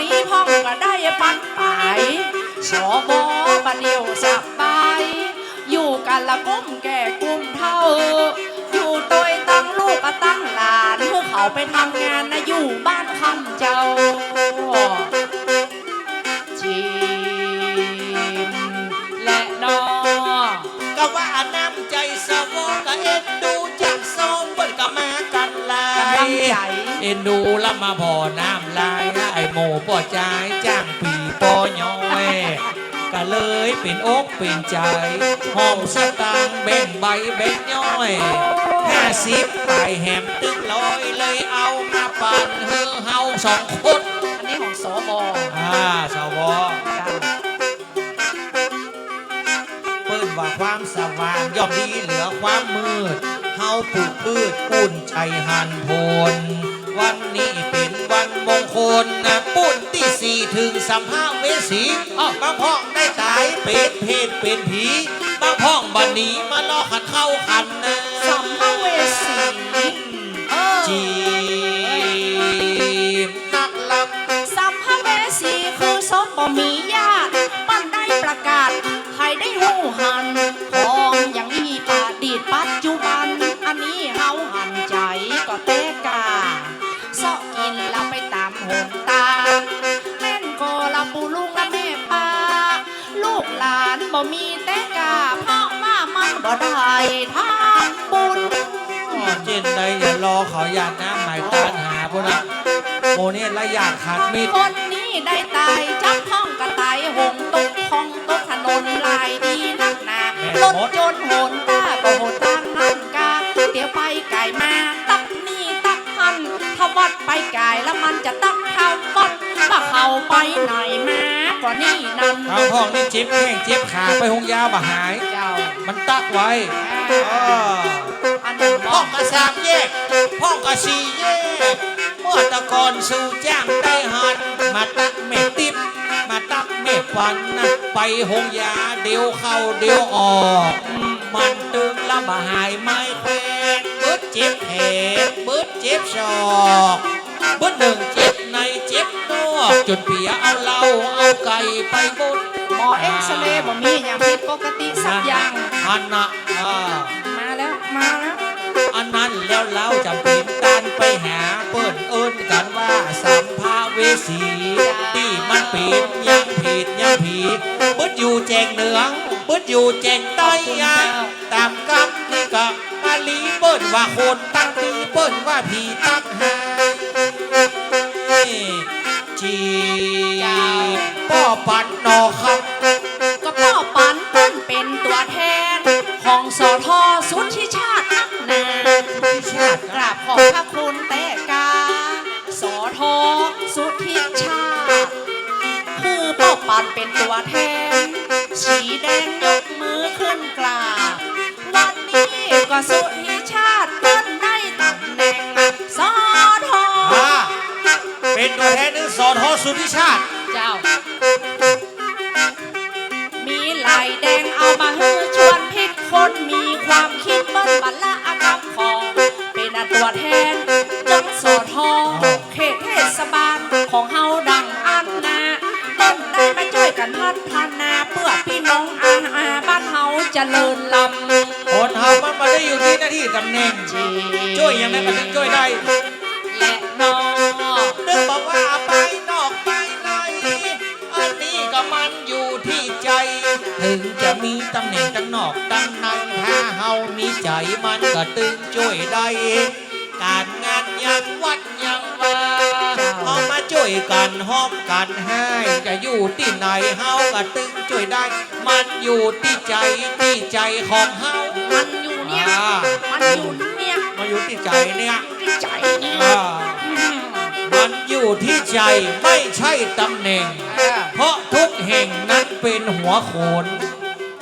นี้พ่องก็ได้ปันไปสอบบัดเดียวสบาย อยู่กันละกุ้มแก่กุ้มเท่า อยู่ตัวยตั้งลูกก็ตั้งหลานเพื่อเขาไปทำงานนะอยู่บ้านคำเจ้าจิมและนอก็ว่าน้ำใจสวอก็เอ็นดูจากซองเปิ้นก็มากันลายเอ็นดูแล้วมาพอน้ำ โมป่อใจายจ้างปีปอย่อยก็เลยเป็นอกเป็นใจหอมสตางค์แบ่งใบแบ่งย่อยห้าสิบไปแหมตึกลอยเลยเอามาปั่นเฮือเฮาสองคนอันนี้ของสบอ่าสวเปิ้นว่าความสว่างย่อมดีเหลือความมืดเฮาปลูกพืชปุ่นใจหันโพนวันนี้เป็น วันมงคลนะปุ่นที่สี่ถึงสัมภาเวสีอ้อบางพ้องได้ตายเป็นเพศเป็นผีบางพ้องบันนี้มาล่อขันเข้าขันนะสัมภเวสีเออจีบนักลำสัมภเวสีคือศพบ่มีญา มีแต่กาเพราะว่ามันบ่ได้ทานบุญอ๋อเจนใดอย่ารอเขาอยากน้ำหมายตานหาพวกนะโมเนี่ยละอยากขาดมิดคนนี้ได้ตายจับท้องกระต่ายหงตกคองตกถนนลายดีนักหนารถจนโหนตาก็โหนตั้งหันกาเดี๋ยวไปไก่มา ดไปไก่แล้วมันจะตักทำวัดถ้าเข้าไปไหนมาก็นี่นั่นเอาห้องนี่เจ็บแข้งเจ็บขาไปหงยาบ่หาย เจ้ามันตักไว้อันนั้บห้ออกงกระสามแยกห้องกระสี่แยกเมื่อตะกอนสู่จ้างได้หันมาตักเม็ดติบมาตักเม็ดฟันนะไปหงยาเดียวเข้าเดียวออก มันตึงละบ่หายไม่เบิด เจ็บแขนเบิดเจ็บศอกเบิดหนึ่งเจ็บในเจ็บนอกจนเปียเอาเหล้าเอาไก่ไปบดหมอเอ็กซเรย์บ่มีอย่างผิดปกติสักอย่างอันนะอ่ามาแล้วมาแล้วอันนั้นแล้วเราจำเป็นการไปหาเปิดเอิ้นกันว่าสัมภาเวสีที่มันปีนยังผิดยังผีเบิดอยู่แจงเหนืองบิดอยู่แจงใต้ยังตามกำนี่ก็ ลีเปิ้นว่าโคนตั้งตีเปิ้นว่าผีตั้งหาจีบป้อปันนอคำก็พ่อปันเปิ้นเป็นตัวแทน ของสอทอสุทธิชาตินักหนาพิชาติกราบขอบพระคุณแต่กาสอทอสุทธิชาติ คือพ่อปันเป็นตัวแทนสีแดง นี้ก็สุทธิชาติเปิ้นได้ตำแหน่งสอทออ่าเป็นตัวแทนหรือสอทอสุทธิชาติ เจ้า วยยังไงมันถึงช่วยได้ และนอนึกบอกว่าไปนอกไปในอันนี้ก็มันอยู่ที่ใจ ถึงจะมีตำแหน่งตั้งนอกตั้งในถ้าเฮามีใจมันก็ตึงช่วยได้ การงานยังวัดยังว่าเอามาช่วยกันห้อมกันให้จะอยู่ที่ไหนเฮาก็ตึงช่วยได้ มันอยู่ที่ใจที่ใจของเฮามันอยู่เนี่ยอ่ามันอยู่เนี่ยมา อยู่ที่ใจเนี่ยที่ใจเนี่ยอ่าอืมมันอยู่ที่ใจไม่ใช่ตำแหน่งอ่าเพราะทุกแห่งนั้นเป็นหัวโขน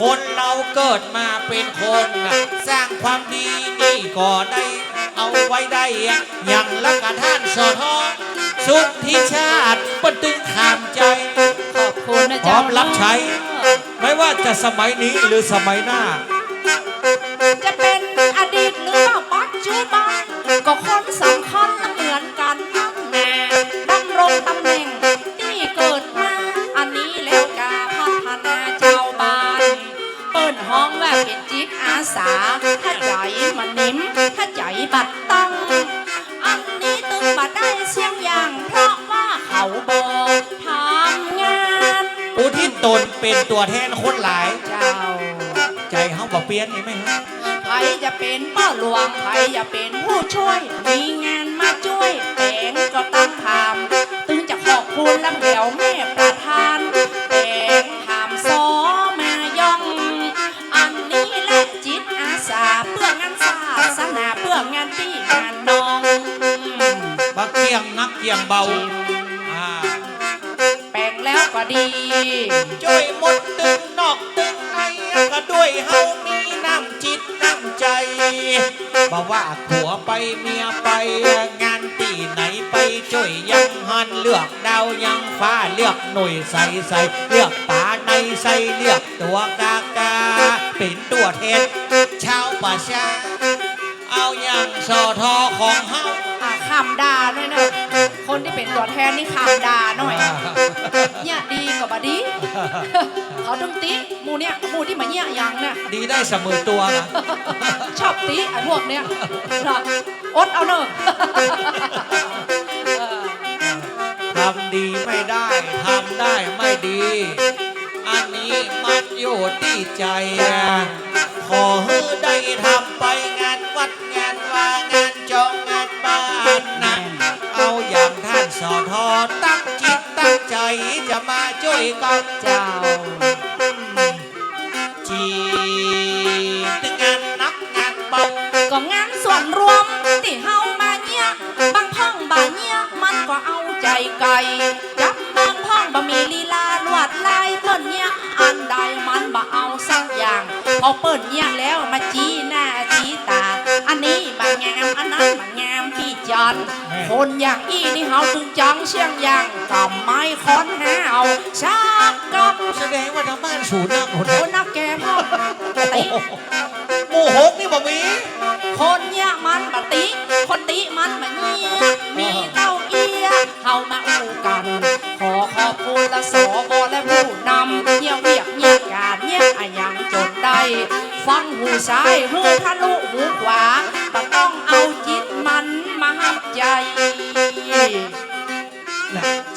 คนเราเกิดมาเป็นคนน่ะสร้างความดีนี่ก็ได้ เอาไว้ได้อะอย่างละกะท่านสอทอสุดที่ชาติปตึงขามใจ ขอบคุณนะพร้จ๊ะอมรับใช้ ไม่ว่าจะสมัยนี้หรือสมัยหน้า จะเป็นอดีตหรือ รือบ้านก็คนสำคัญเหมือนกันดำรงตำแหน่งที่เกิดมาอันนี้แล้วกาพัฒนาเจ้าบ้านเปิดห้องว่าเป็นจิตอาสา ถ้าใจมันนิ่มถ้าใจบัดตั้งอันนี้ตึงมาได้เสียงอย่างเพราะว่าเขาบอกทำงานอุทิศตนเป็นตัวแทนคนหลาย เจ้า ใจเขาบอกเปลี่ยนเองไหมฮะ จะเป็นป้าหลวงใครจะเป็นผู้ช่วย บอกว่าผัวไปเมียไปงานตีไหนไปช่วยยังฮันเลือกดาวยังฟ้าเลือกหน่วยใส่ใส่เลือกป่าในใส่เลือกตัวกากาเป็นตัวเทศชาวป่าชาเอาอย่างสอทอของเฮาคำด่าด้วยนะ คนที่เป็นตัวแทนนี่คำด่าหน่อย เนี่ยดีกว่าบดี เขาต้องติหมูเนี่ยหมูที่มาเนี่ยยังเนี่ยดีได้เสมอตัวนะชอบติไอ้พวกเนี้ยนะอดเอาเนอะเออทำดีไม่ได้ทำได้ไม่ดี อันนี้มันอยู่ที่ใจอะขอให้ได้ทำไป สอทอตั้งจิตตั้งใจจะมาช่วยกันเจ้าจีถึงงานนักงานเบาก็งานส่วนรวมที่เฮามาเนี่ยบางพ่องบาเนี่ยมันก็เอาใจไก่จับบางพ่องบ่มีลีลาลวดลายเปิ้นเนี่ยอันใดมันบ่เอาสักอย่างพอเปิ้นเนี่ยแล้วมาจีหน้าจีตา อันนี้บางงามอันนั้นบางงามพี่จันคนอย่างอี เชียงยางกับไม้ค้อนหาเอาชักกับแสดงว่าทางบ้านศูนย์นะคนโอ้นักแกพ่อติหมู่หกนี่บ่มีคนเนี่ยมันบติ คนติมันมาเนี่ยมีเต้าเอี้ยเข้ามาอู้กัน ขอขอบคุณละสอบและผู้นำเนี่ยเวียกเนี่ยการเนี่ยอะยังจนได้ ฟังหูซ้ายหูทะลุ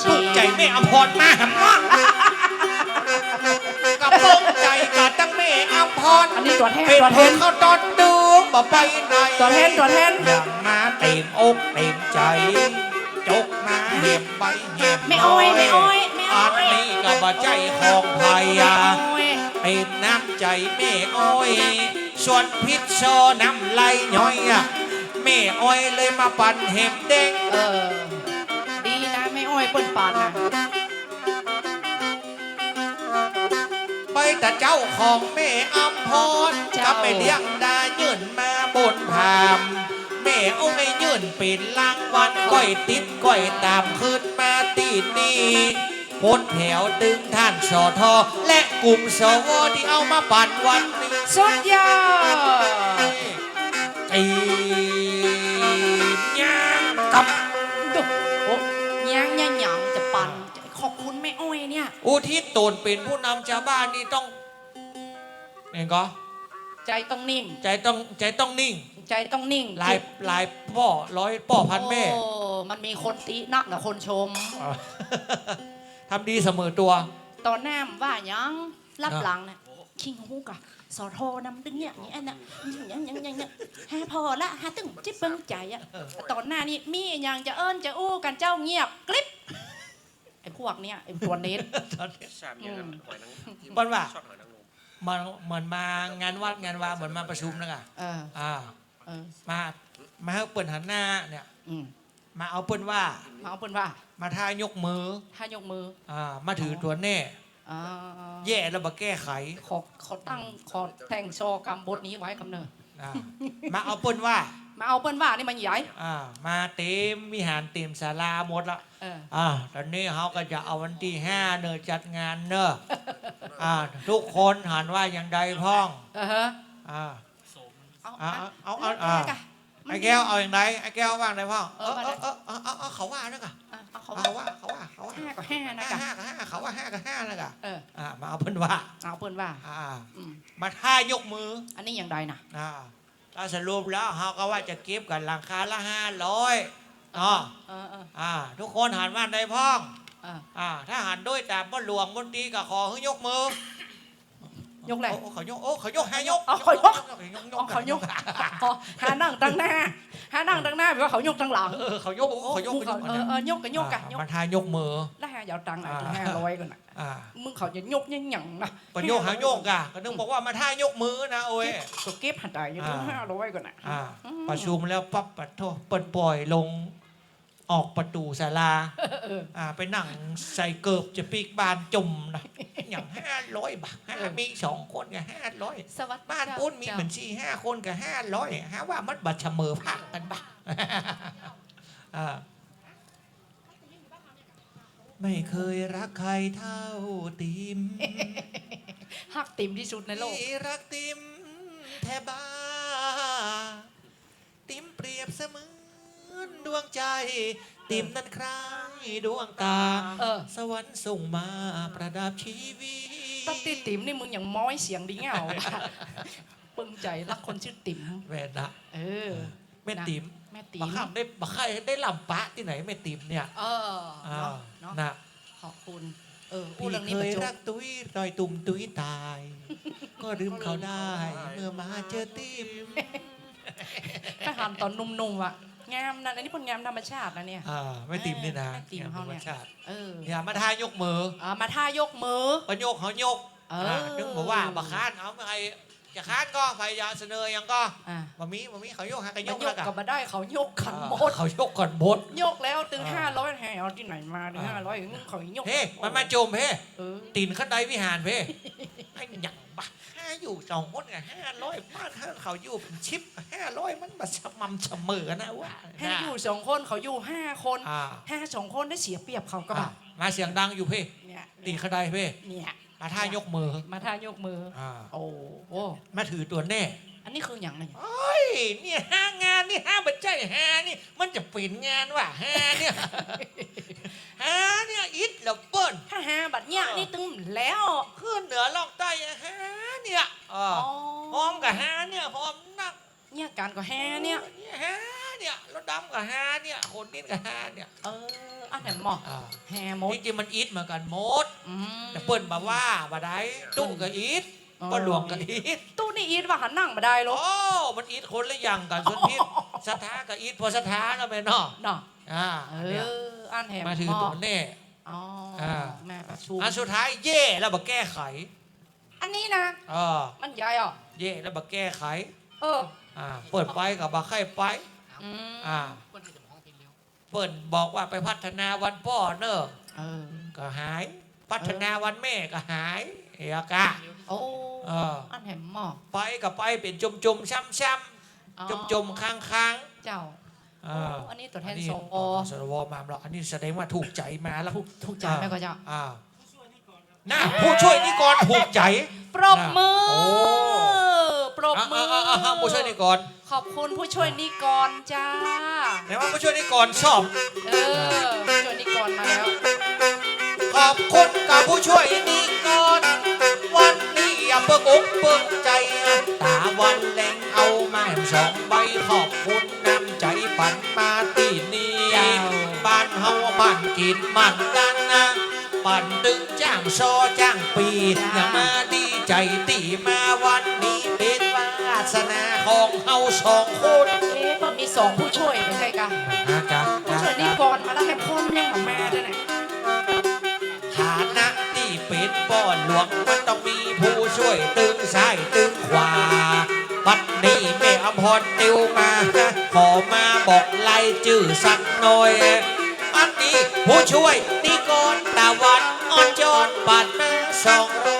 ถูกใจแม่อภรมากมากกับตรงใจกับตั้งแม่อภรอันนี้ตัวแทนเป็นตัวแทเพื่อนนเขาตอนดูบ่ไปไหนตัวแทนตัวแทนอย่างมาเต็มอกเต็มใจจกมาเห็บใบเห็บไม่อ้อยไม่อ้อยไม่อ้อัอนยนี้ก็บ่ใจของไพยาไม่อ้อยเป็นน้ำใจแม่อ้อยส่วนพิษโซน้ำไหลย้อยอะแม่อ้อยเลยมาปั่นเห็บเด้งเออดีนะไม่ อ้อยเปิ้นปานนะไปแต่เจ้าของแม่อำพรกับไปเลี้ยงดายื่นมาบนพามแม่เอาไม่ยื่นเป็นรางวัลก้อยติดก้อยตามขึ้นมาตีนี่พ้นแถวตึงท่านสอทอและกลุ่มสวที่เอามาปั่นวันนี้สุดยอดตีน ตนเป็นผู้นำชาวบ้านนี่ต้องเองก็ใจต้องนิ่มใจต้องใจต้องนิ่ง ใจต้องนิ่งหลายหลายป่อร้อยป่อพันแม่ โอ้มันมีคนตินักนะคนชม ทำดีเสมอตัว ตอนหน้ามว่ายังรับเนอะหลังนะคิงฮูกะสอโทนำดึงเนี่ยนี่อันน่ะยังยังยังยังฮาพอละฮาตึงจิ๊บเบิ้งใจอะตอนหน้านี่มีอย่างจะเอิ้นจะอู้กันเจ้าเงียบกริบไอ้ พวกเนี้ยไอ้ตัวเน็ต ชามอย่างนั้นหอยนางที่บ้านว่าชอบหอยนางรมมันเหมือนมางานวัดงานวาเหมือนมาประชุมนะกะเอออ่าเออมามาให้เปิดหันหน้าเนี่ยอืมมาเอาเปิ้นว่ามาเอาเปิ้นว่า มาท่ายกมือถ้ายกมืออ่ามาถือตัวแน่อ่าแย่แล้วมาแก้ไขขอขอตั้งขอแต่งโชว์กรรมบทนี้ไว้กำเนิดอ่ามาเอาเปิ้นว่า มาเอาเปิ้นว่านี่มันใหญ่อ่ามาเต็มวิหารเต็มศาลาหมดละเอออ่าตอนนี้เขาก็จะเอาวันที่ห้าเนอะจัดงานเนอะอ่าทุกคนหันว่าอย่างใดพ้องเออฮะอ่าเอาเอาเอาเอาเอาเอาไอ้แก้วเอาอย่างไรไอ้แก้วว่างได้พ่องเอเอออมาเอได้อเออเออเออเขาว่านะกะเอาเขาเขาว่าเขาว่าเขาว่าห้ากับห้านะห้ากะห้ากับห้าเขาว่าห้ากับห้านะกะเอออ่ามาเอาเพิ่นว่าเอาเปิ้นว่าอ่าอืมมาท่ายกมือ อันนี้อย่างใดนะอ่า ถ้าสรุปแล้วเขาก็ว่าจะเก็บกันหลังคาละห้าร้อยอ๋อเออเอออ่า ทุกคนหันว่าได้พ้อง เออ อ่า ถ้าหันด้วยตามบ่หลวงบนตรีก็ขอให้ยกมือยกแหละ โอ้เขายกโอ้เขายกให้ยกเอาเขายกยอ๋อเขายกอ๋อหานั่งตั้งหน้าหานั่งตั้งหน้าแปลว่าเขายกตั้งหลังเออเขายกโอ้เขายกมึงเขาเออเออยกกันยกกันยกมาทายกมือแล้ วหาเอาตังค์ไหนอ่าห้าร้อยก่อนนะอ่ามึงเขาจะยกยังหยังนะก็โยกหางโยกอะก็นึกบอกว่ามาท่ายกมือนะโอ้ยเก็บก็เก็บหัดใจอยู่อ่าห้าร้อยก่อนนะอ่าประชุมแล้วปั๊บปัดโทษเปิดปล่อยลงออกประตูศาลาอ่าไปนั่งใส่เกิบจะปีกบานจุ่มนะอย่างห้าร้อยบาทห้ามีสองคนกับห้าร้อยสวัสดีบ้านปุ้นมีบัญชีห้าคนกับห้าร้อยฮะว่ามันบัตรเสมอพักกันบ้าอ่า ไม่เคยรักใครเท่าติมหักติ่มที่สุดในโลก ที่รักติมแทบ้า ติมเปรียบเสมือนดวงใจ ติมนั้นคล้ายดวงตา เออ สวรรค์ส่งมาประดับชีวิตตัดติติ่มนี่มึงอย่างม้อยเสียงดีเงาปึงใจรักคนชื่อติ๋มแม่นะเออ แม่ติม แม่ติ๋บามข้ามได้บาใครได้ลำปะที่ไหนแม่ติมเนี่ยเอออ่าเนาะเนาะนะขอบคุณ เออพูดพี่เรื่องนี้เคประยจบ รักตุ้ยรอยตุ่มตุ้ยตาย ก็ลืมเขาได้ เมื่อมาเจอติมถ้าหามตอนหนุ่มๆอะ งามนะอันนี้ผลงามธรรมชาตินะเนี่ยอ่าไม่ติมนี่นะแม่ติ๋มเขาเนี่ยธรรชาติเอออย่ามาทายกมือ เอามาท่ายกมือก็โยกเขาโยกเอออ่าถึงบอกว่าบักคานเอาไง จะค้านก็ไฟยาเสนอยังก็อะบะมีบะมีเขาโยกให้กันมัโยนกยแล้กวกันกับมาได้เขายกขันหมดเขาโยกก่อนบดยกแล้วถึงอ่า ห้าร้อยแห่เอาที่ไหนมาถึงอ่าห้าร้อยเขายกเฮ้มันมาโจมเฮ้เออตีนขั้นใดวิหารเพ่ไอ้หยังบะห้าอยู่สองคนกับห้าร้อยบ้านถ้าเขาอยู่เป็นชิปห้าร้อยมันมาสม่ำเสมอนะว่าให้อยู่สองคนเขาอยู่ห้าคนอ่าห้าสองคนได้เสียเปรียบเขาก็แบอะบมาเสียงดังอยู่เพ่เนี่ยตีนขั้นใดเพ่เนี่ย มาท่ายกมือมาท่ายกมืออ่าโอ้โหมาถือตัวแน่อันนี้คืออย่างไรเฮ้ยนี่ห้างานนี่ห้าบัจจัยห้านี่ มันจะปิดงานว่ะห้าเนี่ยห้าเนี่ยอิดละเปิ้ลถ้าหาบัตรเนี่ยนี่ตึงแล้วขึ้นเหนือล่องใต้ห้าเนี่ยอ๋อพร้อมกับห้าเนี่ยพร้อมนักเนี่ยการก็แฮเนี่ยห้าเนี่ยรถดำกับห้าเนี่ยคนนิดกับห้าเนี่ยเออ อันไหนหมออ่าแฮหมด จริงๆมันอิดเหมือนกันหมดอืมแต่เปิ้ลมาว่าบ่ได้ตุ้งกับอิดอ๋อป้าหลวงกับอิดตู้นี่อีทว่าหันนั่งมาได้หรอโอ้มันอิดคนละอย่างกันส่วนพิษสถากับอิดพอสถาแล้วแม่เนาะเนาะอ่าเอเนี่ยออันแฮมาถือหตัวแน่อ๋ออ่าแม่ประชุมอันสุดท้ายเย่แล้วมาแก้ไขอันนี้นะเออมันใหญ่อะเย่แล้วมาแก้ไขเอออ่าเปิดไปกับมาไข่ไปอืมอ่า เปิดบอกว่าไปพัฒนาวันพ่อเนอะเออก็หาย พัฒนาวันแม่ก็หายเอกะโอ้เอออันแฮมหมอไปก็ไปเป็นจุ่มจุ่มๆช้ำช้อ๋อำจุ่มจุ่มๆค้างค้างเจ้าๆโอ้อ่าอันนี้ตัวแทนอันนี้สวสวมาแล้วอันนี้แสดงว่าถูกใจมาแล้วถูกถูกใจไหมก็เจ้าอ่าน่าผู้ช่วยนิกรถูกใจ ปรบมือโอ้ ปรบอะมือะออะอะผู้ช่วยนิกรขอบคุณผู้ช่วยนิกรจ้า ไหนว่าผู้ช่วยนิกรชอบ เออผู้ช่วยนิกรมาแล้ว ขอบคุณกับผู้ช่วยนิกรวันนี้อย่าเปิกอกเปิกใจตาวันแหลงเอามาแหมสองใบขอบคุณน้ำใจปันมาที่นี่จ้า บ้านเฮาบ้านกินมันกันนะปั่นตึงจ้างซอจ้างปีดอย่ามาดีใจตีมาวันนี้เป็นวา สนาของเฮาสองคนเอ๊ะมันมีสองผู้ช่วยไม่ใช่กันนะจ๊ะผู้ช่วยนิกรมาแล้วแค่พ่นยังมามาด้วยนะฐานะที่เป็นป้อนหลวงมันต้องมีผู้ช่วยตึงซ้ายตึงขวาบัดนี้แม่อภรติวมาขอมาบอกไล่จื่อสักหน่อยอันนี้ผู้ช่วยนิกรตะวันอ่อนจอนปัดมาสองร้อย